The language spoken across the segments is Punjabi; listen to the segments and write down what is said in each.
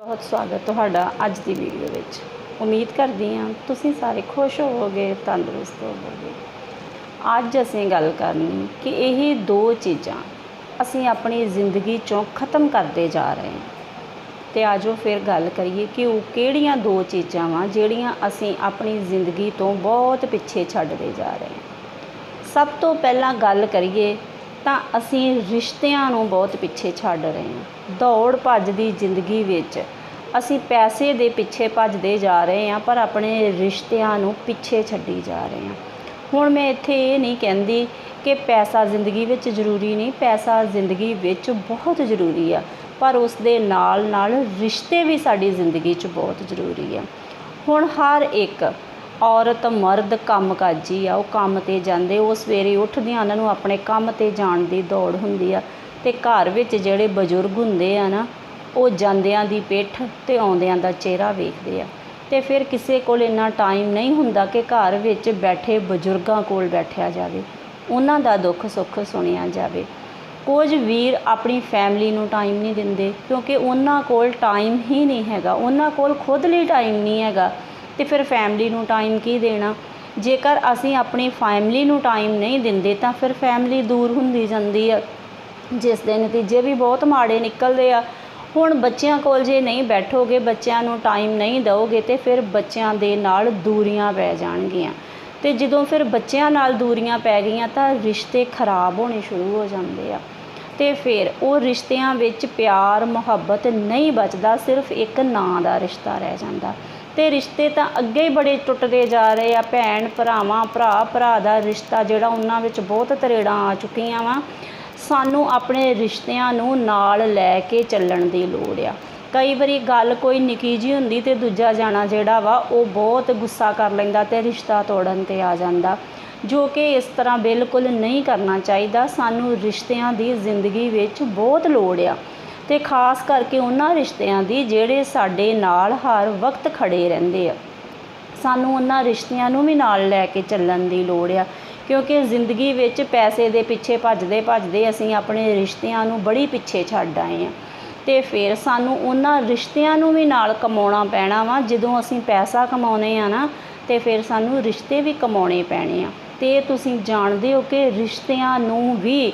ਬਹੁਤ ਸਵਾਗਤ ਤੁਹਾਡਾ ਅੱਜ ਦੀ ਵੀਡੀਓ ਵਿੱਚ। ਉਮੀਦ ਕਰਦੀ ਹਾਂ ਤੁਸੀਂ ਸਾਰੇ ਖੁਸ਼ ਹੋਵੋਗੇ, ਤੰਦਰੁਸਤ ਹੋਵੋਗੇ। ਅੱਜ ਅਸੀਂ ਗੱਲ ਕਰਨੀ ਕਿ ਇਹ ਦੋ ਚੀਜ਼ਾਂ ਅਸੀਂ ਆਪਣੀ ਜ਼ਿੰਦਗੀ ਚੋਂ ਖਤਮ ਕਰਦੇ ਜਾ ਰਹੇ ਹਾਂ। ਤੇ ਆਜੋ ਫਿਰ ਗੱਲ ਕਰੀਏ ਕਿ ਉਹ ਕਿਹੜੀਆਂ ਦੋ ਚੀਜ਼ਾਂ ਵਾਂ ਜਿਹੜੀਆਂ ਅਸੀਂ ਆਪਣੀ ਜ਼ਿੰਦਗੀ ਤੋਂ ਬਹੁਤ ਪਿੱਛੇ ਛੱਡਦੇ ਜਾ ਰਹੇ ਹਾਂ। ਸਭ ਤੋਂ ਪਹਿਲਾਂ ਗੱਲ ਕਰੀਏ ਤਾਂ ਅਸੀਂ ਰਿਸ਼ਤਿਆਂ ਨੂੰ ਬਹੁਤ ਪਿੱਛੇ ਛੱਡ ਰਹੇ ਹਾਂ। ਦੌੜ ਭੱਜ ਦੀ ਜ਼ਿੰਦਗੀ ਵਿੱਚ ਅਸੀਂ ਪੈਸੇ ਦੇ ਪਿੱਛੇ ਭੱਜਦੇ ਜਾ ਰਹੇ ਹਾਂ, ਪਰ ਆਪਣੇ ਰਿਸ਼ਤਿਆਂ ਨੂੰ ਪਿੱਛੇ ਛੱਡੀ ਜਾ ਰਹੇ ਹਾਂ। ਹੁਣ ਮੈਂ ਇੱਥੇ ਇਹ ਨਹੀਂ ਕਹਿੰਦੀ ਕਿ ਪੈਸਾ ਜ਼ਿੰਦਗੀ ਵਿੱਚ ਜ਼ਰੂਰੀ ਨਹੀਂ, ਪੈਸਾ ਜ਼ਿੰਦਗੀ ਵਿੱਚ ਬਹੁਤ ਜ਼ਰੂਰੀ ਆ, ਪਰ ਉਸ ਦੇ ਨਾਲ ਨਾਲ ਰਿਸ਼ਤੇ ਵੀ ਸਾਡੀ ਜ਼ਿੰਦਗੀ 'ਚ ਬਹੁਤ ਜ਼ਰੂਰੀ ਆ। ਹੁਣ ਹਰ ਇੱਕ ਔਰਤ ਮਰਦ ਕੰਮ ਕਾਜੀ ਆ, ਉਹ ਕੰਮ ਤੇ ਜਾਂਦੇ, ਉਹ ਸਵੇਰੇ ਉੱਠਦੀਆਂ ਉਹਨਾਂ ਨੂੰ ਆਪਣੇ ਕੰਮ ਤੇ ਜਾਣ ਦੀ ਦੌੜ ਹੁੰਦੀ ਆ। ਤੇ ਘਰ ਵਿੱਚ ਜਿਹੜੇ ਬਜ਼ੁਰਗ ਹੁੰਦੇ ਆ ਨਾ, ਉਹ ਜਾਂਦਿਆਂ ਦੀ ਪਿੱਠ ਤੇ ਆਉਂਦਿਆਂ ਦਾ ਚਿਹਰਾ ਵੇਖਦੇ ਆ। ਤੇ ਫਿਰ ਕਿਸੇ ਕੋਲ ਇੰਨਾ ਟਾਈਮ ਨਹੀਂ ਹੁੰਦਾ ਕਿ ਘਰ ਵਿੱਚ ਬੈਠੇ ਬਜ਼ੁਰਗਾਂ ਕੋਲ ਬੈਠਿਆ ਜਾਵੇ। ਉਹਨਾਂ ਦਾ ਦੁੱਖ ਸੁੱਖ ਸੁਣਿਆ ਜਾਵੇ। ਕੁਝ ਵੀਰ ਆਪਣੀ ਫੈਮਿਲੀ ਨੂੰ ਟਾਈਮ ਨਹੀਂ ਦਿੰਦੇ, ਕਿਉਂਕਿ ਉਹਨਾਂ ਕੋਲ ਟਾਈਮ ਹੀ ਨਹੀਂ ਹੈਗਾ। ਉਹਨਾਂ ਕੋਲ ਖੁਦ ਲਈ ਟਾਈਮ ਨਹੀਂ ਹੈਗਾ। ਤੇ ਫਿਰ ਫੈਮਿਲੀ ਨੂੰ ਟਾਈਮ ਕੀ ਦੇਣਾ? ਜੇਕਰ ਅਸੀਂ ਆਪਣੀ ਫੈਮਿਲੀ ਨੂੰ ਟਾਈਮ ਨਹੀਂ ਦਿੰਦੇ ਤਾਂ ਫਿਰ ਫੈਮਿਲੀ ਦੂਰ ਹੁੰਦੀ ਜਾਂਦੀ ਆ। ਜਿਸ ਦੇ ਨਤੀਜੇ ਵੀ ਬਹੁਤ ਮਾੜੇ ਨਿਕਲਦੇ ਆ। ਹੁਣ ਬੱਚਿਆਂ ਕੋਲ ਜੇ ਨਹੀਂ ਬੈਠੋਗੇ, ਬੱਚਿਆਂ ਨੂੰ ਟਾਈਮ ਨਹੀਂ ਦਿਓਗੇ ਤੇ ਫਿਰ ਬੱਚਿਆਂ ਦੇ ਨਾਲ ਦੂਰੀਆਂ ਪੈ ਜਾਣਗੀਆਂ। ਤੇ ਜਦੋਂ ਫਿਰ ਬੱਚਿਆਂ ਨਾਲ ਦੂਰੀਆਂ ਪੈ ਗਈਆਂ ਤਾਂ ਰਿਸ਼ਤੇ ਖਰਾਬ ਹੋਣੇ ਸ਼ੁਰੂ ਹੋ ਜਾਂਦੇ ਆ। ਤੇ ਫਿਰ ਉਹ ਰਿਸ਼ਤਿਆਂ ਵਿੱਚ ਪਿਆਰ, ਮੁਹੱਬਤ ਨਹੀਂ ਬਚਦਾ, ਸਿਰਫ ਇੱਕ ਨਾਂ ਦਾ ਰਿਸ਼ਤਾ ਰਹਿ ਜਾਂਦਾ। ਤੇ ਰਿਸ਼ਤੇ ਤਾਂ ਅੱਗੇ ਹੀ ਬੜੇ ਟੁੱਟਦੇ ਜਾ ਰਹੇ ਆ, ਭੈਣ ਭਰਾਵਾਂ, ਭਰਾ ਭਰਾ ਦਾ ਰਿਸ਼ਤਾ ਜਿਹੜਾ ਉਹਨਾਂ ਵਿੱਚ ਬਹੁਤ ਤਰੇੜਾਂ ਆ ਚੁੱਕੀਆਂ ਵਾ। ਸਾਨੂੰ ਆਪਣੇ ਰਿਸ਼ਤਿਆਂ ਨੂੰ ਨਾਲ ਲੈ ਕੇ ਚੱਲਣ ਦੀ ਲੋੜ ਆ। ਕਈ ਵਾਰੀ ਗੱਲ ਕੋਈ ਨਿੱਕੀ ਜੀ ਹੁੰਦੀ ਤੇ ਦੂਜਾ ਜਾਣਾ ਜਿਹੜਾ ਵਾ, ਉਹ ਬਹੁਤ ਗੁੱਸਾ ਕਰ ਲੈਂਦਾ ਤੇ ਰਿਸ਼ਤਾ ਤੋੜਨ ਤੇ ਆ ਜਾਂਦਾ। ਜੋ ਕਿ ਇਸ ਤਰ੍ਹਾਂ ਬਿਲਕੁਲ ਨਹੀਂ ਕਰਨਾ ਚਾਹੀਦਾ। ਸਾਨੂੰ ਰਿਸ਼ਤਿਆਂ ਦੀ ਜ਼ਿੰਦਗੀ ਵਿੱਚ ਬਹੁਤ ਲੋੜ ਆ। ਤੇ ਖਾਸ ਕਰਕੇ ਉਹਨਾਂ ਰਿਸ਼ਤਿਆਂ ਦੀ ਜਿਹੜੇ ਸਾਡੇ ਨਾਲ ਹਰ ਵਕਤ ਖੜੇ ਰਹਿੰਦੇ ਆ। ਸਾਨੂੰ ਉਹਨਾਂ ਰਿਸ਼ਤਿਆਂ ਨੂੰ ਵੀ ਨਾਲ ਲੈ ਕੇ ਚੱਲਣ ਦੀ ਲੋੜ ਆ, ਕਿਉਂਕਿ ਜ਼ਿੰਦਗੀ ਵਿੱਚ ਪੈਸੇ ਦੇ ਪਿੱਛੇ ਭੱਜਦੇ ਭੱਜਦੇ ਅਸੀਂ ਆਪਣੇ ਰਿਸ਼ਤਿਆਂ ਨੂੰ ਬੜੀ ਪਿੱਛੇ ਛੱਡ ਆਏ ਆ। ਤੇ ਫਿਰ ਸਾਨੂੰ ਉਹਨਾਂ ਰਿਸ਼ਤਿਆਂ ਨੂੰ ਵੀ ਨਾਲ ਕਮਾਉਣਾ ਪੈਣਾ ਵਾ, ਜਦੋਂ ਅਸੀਂ ਪੈਸਾ ਕਮਾਉਨੇ ਆ ਨਾ, ਤੇ ਫਿਰ ਸਾਨੂੰ ਰਿਸ਼ਤੇ ਵੀ ਕਮਾਉਣੇ ਪੈਣੇ ਆ। ਤੇ ਤੁਸੀਂ ਜਾਣਦੇ ਹੋ ਕਿ ਰਿਸ਼ਤਿਆਂ ਨੂੰ ਵੀ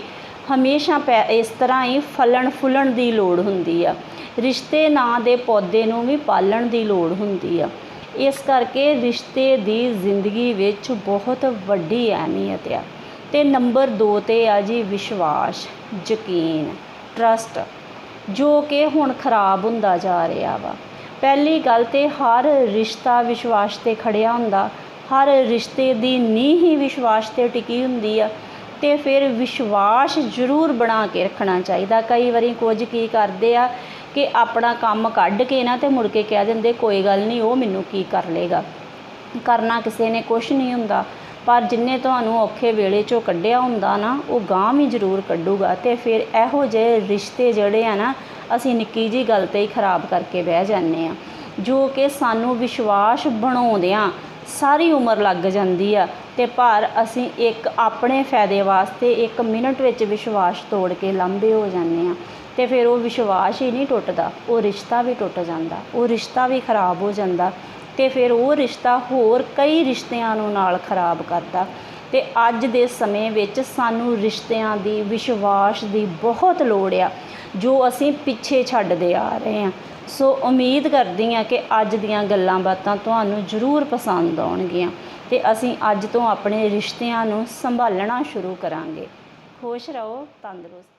ਹਮੇਸ਼ਾ ਪੈ, ਇਸ ਤਰ੍ਹਾਂ ਹੀ ਫਲਣ ਫੁੱਲਣ ਦੀ ਲੋੜ ਹੁੰਦੀ ਆ। ਰਿਸ਼ਤੇ ਨਾਂ ਦੇ ਪੌਦੇ ਨੂੰ ਵੀ ਪਾਲਣ ਦੀ ਲੋੜ ਹੁੰਦੀ ਆ। ਇਸ ਕਰਕੇ ਰਿਸ਼ਤੇ ਦੀ ਜ਼ਿੰਦਗੀ ਵਿੱਚ ਬਹੁਤ ਵੱਡੀ ਅਹਿਮੀਅਤ ਆ। ਤੇ ਨੰਬਰ 2 ਤੇ ਆ ਜੀ ਵਿਸ਼ਵਾਸ, ਯਕੀਨ ਟਰਸਟ ਜੋ ਕਿ ਹੁਣ ਖਰਾਬ ਹੁੰਦਾ ਜਾ ਰਿਹਾ ਵਾ। ਪਹਿਲੀ ਗੱਲ ਤੇ ਹਰ ਰਿਸ਼ਤਾ ਵਿਸ਼ਵਾਸ ਤੇ ਖੜਿਆ ਹੁੰਦਾ। ਹਰ ਰਿਸ਼ਤੇ ਦੀ ਨੀਂਹ ਹੀ ਵਿਸ਼ਵਾਸ ਤੇ ਟਿਕੀ ਹੁੰਦੀ ਆ। ਤੇ ਫਿਰ ਵਿਸ਼ਵਾਸ ਜ਼ਰੂਰ ਬਣਾ ਕੇ ਰੱਖਣਾ ਚਾਹੀਦਾ। ਕਈ ਵਾਰੀ ਕੁਝ ਕੀ ਕਰਦੇ ਆ ਕਿ ਆਪਣਾ ਕੰਮ ਕੱਢ ਕੇ ਨਾ ਤੇ ਮੁੜ ਕੇ ਕਹਿ ਦਿੰਦੇ, ਕੋਈ ਗੱਲ ਨਹੀਂ, ਉਹ ਮੈਨੂੰ ਕੀ ਕਰ ਲੇਗਾ ਕਰਨਾ ਕਿਸੇ ਨੇ ਕੁਝ ਨਹੀਂ ਹੁੰਦਾ, ਪਰ ਜਿੰਨੇ ਤੁਹਾਨੂੰ ਔਖੇ ਵੇਲੇ ਚੋਂ ਕੱਢਿਆ ਹੁੰਦਾ ਨਾ, ਉਹ ਗਾਂ ਵੀ ਜ਼ਰੂਰ ਕੱਢੂਗਾ। ਤੇ ਫਿਰ ਇਹੋ ਜਿਹੇ ਰਿਸ਼ਤੇ ਜਿਹੜੇ ਆ ਨਾ, ਅਸੀਂ ਨਿੱਕੀ ਜੀ ਗੱਲ ਤੇ ਹੀ ਖਰਾਬ ਕਰਕੇ ਬਹਿ ਜਾਂਦੇ ਆ। ਜੋ ਕਿ ਸਾਨੂੰ ਵਿਸ਼ਵਾਸ ਬਣਾਉਂਦਿਆਂ ਸਾਰੀ ਉਮਰ ਲੱਗ ਜਾਂਦੀ ਆ। ਤੇ ਪਰ ਅਸੀਂ ਇੱਕ ਆਪਣੇ ਫਾਇਦੇ ਵਾਸਤੇ ਇੱਕ ਮਿੰਟ ਵਿੱਚ ਵਿਸ਼ਵਾਸ ਤੋੜ ਕੇ ਲਾਂਭੇ ਹੋ ਜਾਂਦੇ ਆ ਤੇ ਫਿਰ ਉਹ ਵਿਸ਼ਵਾਸ ਹੀ ਨਹੀਂ ਟੁੱਟਦਾ, ਉਹ ਰਿਸ਼ਤਾ ਵੀ ਟੁੱਟ ਜਾਂਦਾ, ਉਹ ਰਿਸ਼ਤਾ ਵੀ ਖਰਾਬ ਹੋ ਜਾਂਦਾ ਤੇ ਫਿਰ ਉਹ ਰਿਸ਼ਤਾ ਹੋਰ ਕਈ ਰਿਸ਼ਤਿਆਂ ਨੂੰ ਨਾਲ ਖਰਾਬ ਕਰਦਾ। ਤੇ ਅੱਜ ਦੇ ਸਮੇਂ ਵਿੱਚ ਸਾਨੂੰ ਰਿਸ਼ਤਿਆਂ ਦੀ ਵਿਸ਼ਵਾਸ ਦੀ ਬਹੁਤ ਲੋੜ ਆ, ਜੋ ਅਸੀਂ ਪਿੱਛੇ ਛੱਡਦੇ ਆ ਰਹੇ ਹਾਂ। ਸੋ ਉਮੀਦ ਕਰਦੀ ਹਾਂ ਕਿ ਅੱਜ ਦੀਆਂ ਗੱਲਾਂ ਬਾਤਾਂ ਤੁਹਾਨੂੰ ਜ਼ਰੂਰ ਪਸੰਦ ਆਉਣਗੀਆਂ ਤੇ ਅਸੀਂ ਅੱਜ ਤੋਂ ਆਪਣੇ ਰਿਸ਼ਤਿਆਂ ਨੂੰ ਸੰਭਾਲਣਾ ਸ਼ੁਰੂ ਕਰਾਂਗੇ। ਖੁਸ਼ ਰਹੋ, ਤੰਦਰੁਸਤ